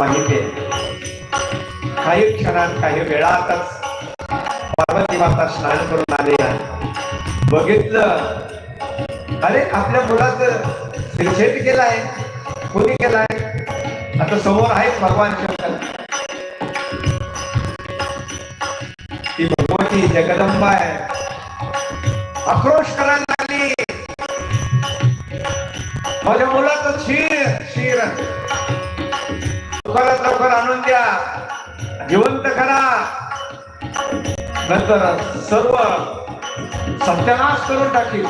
माहिती आहे. काही क्षणात काही वेळातच पार्वती माता स्नान करून आले बघितलं. अरे आपल्या मुलाचं निर्षेध केलाय कोणी केलाय आता समोर आहे भगवान शंकर. ती भगवती जगदंबा आहे. आक्रोश करायला लागली. माझ्या मुलाचं शिर शिर लवकरात लवकर आणून द्या. जिवंत करा. नंतर सर्व सत्यानाश करून टाकील.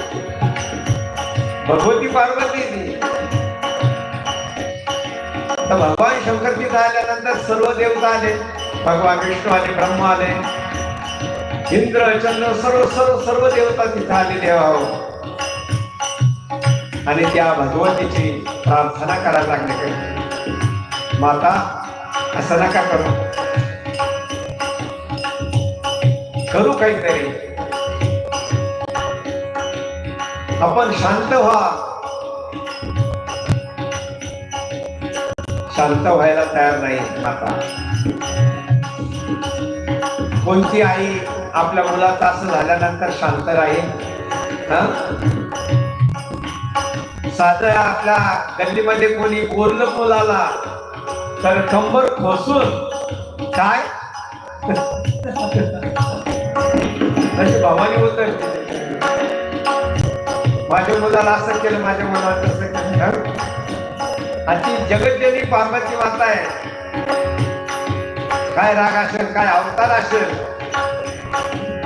भगवती पार्वती. तर भगवान शंकर तिथं आल्यानंतर सर्व देवता आले भगवान विष्णू आले ब्रह्मा आले. इंद्र चंद्र सर्व सर्व सर्व देवता तिथं आलेले देवा आणि त्या भगवतीची प्रार्थना करायला लागले. माता असं नका करू. करू काहीतरी. आपण शांत व्हा. शांत व्हायला तयार नाही माता. कोणती आई आपल्या मुलाचं असं झाल्यानंतर शांत राहील? हं? साधं आपल्या गल्लीमध्ये कोणी बोललं तर कंबर खोसून काय? अशी भावानी होत माझ्या मुलाला असं केलं माझ्या मुलाला तसं केलं. आजची आणि ती जगज्जनी पार्वती माता आहे काय राग असेल काय अवतार असेल?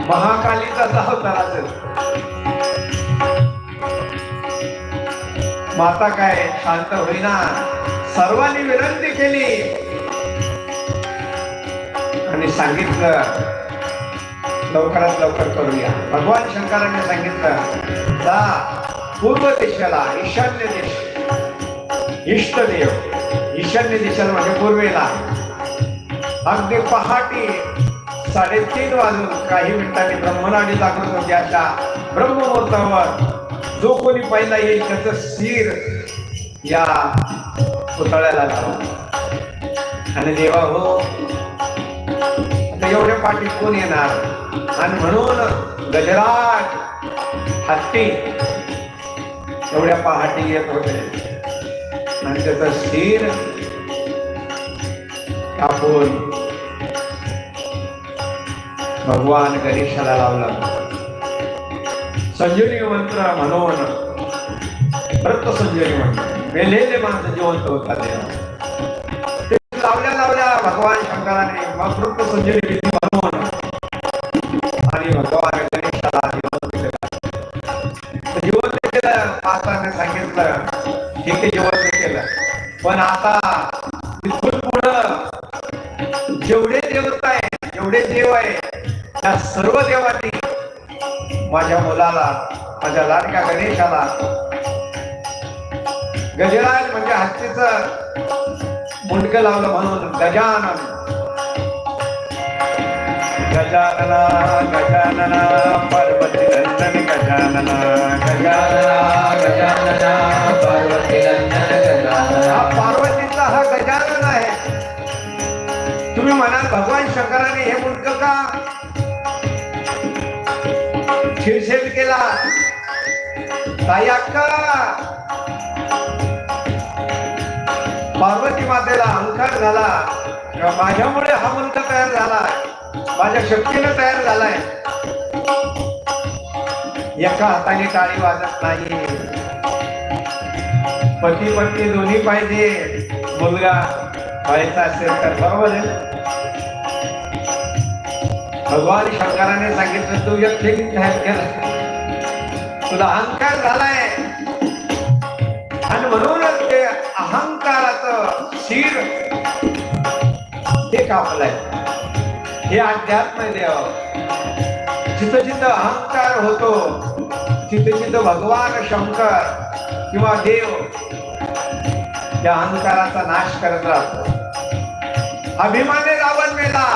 महाकालीचा अवतार असेल. माता काय? शांत होईना. सर्वांनी विनंती केली. आणि सांगितलं लवकरात लवकर करूया. भगवान शंकराने सांगितलं जा पूर्व दिशेला ईशान्य दिश. इष्टदेव ईशान्य दिशेला म्हणजे पूर्वेला. अगदी पहाटे साडेतीन वाजून काही मिनिटांनी ब्रह्मनाडी लागत होती आता ब्रह्ममुहूर्तावर जो कोणी पहिला येईल त्याचं शिर या पुतळ्याला लावा. आणि देवा हो आता एवढ्या पाठी कोण येणार? आणि म्हणून गजराट हत्ती एवढ्या पहाटी येत होते. आणि त्याचं शिर कापून भगवान गणेशाला लावला. संजीवनी मंत्र म्हणून व्रत संजीवनी मंत्र. मेलेले माणसं जिवंत होतात ते लावल्या लावल्या भगवान शंकराने मकृत संजीवनी विधी म्हणून आणि भगवान गणेशाला जिवंत केलं जिवंत केलं माताने सांगितलं ठीक आहे जिवंत केलं. पण आता इथून पुढं जेवढे देवता आहे जेवढे देव आहे त्या सर्व देवांनी माझ्या मुलाला माझ्या लाडक्या गणेशाला गजराज म्हणजे हत्तीचं मुंडक लावलं म्हणून. गजानन. गजानना गजानना पार्वती नंदन गजानना गजानना गजानना पार्वती नंदन हा पार्वतीचा हा गजानन आहे. तुम्ही म्हणाल भगवान शंकराने हे मुंडक का शिरशेद केला? ताई अक्का मातेला अहंकार झाला. किंवा माझ्यामुळे हा मुलगा तयार झाला. माझ्या शक्तीने तयार झालाय. एका हाताने टाळी वाजत नाही. पती पत्नी दोन्ही पाहिजे. मुलगा व्हायचा असेल तर बरोबर आहे. भगवान शंकराने सांगितलं तू एक तयार केला तुला अहंकार झालाय. आणि म्हणूनच ते अहंकाराचं शिर ते आहे हे अध्यात्म देव हो. जिथं जिथं अहंकार होतो तिथं जिथं भगवान शंकर किंवा देव त्या अहंकाराचा नाश करत राहतो. अभिमाने रावण मेला.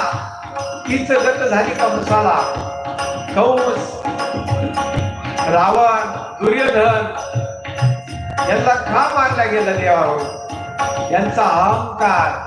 तीच गत झाली कंसाला कंस रावण दुर्योधन यांना का मारला गेलं देवावर? यांचा अहंकार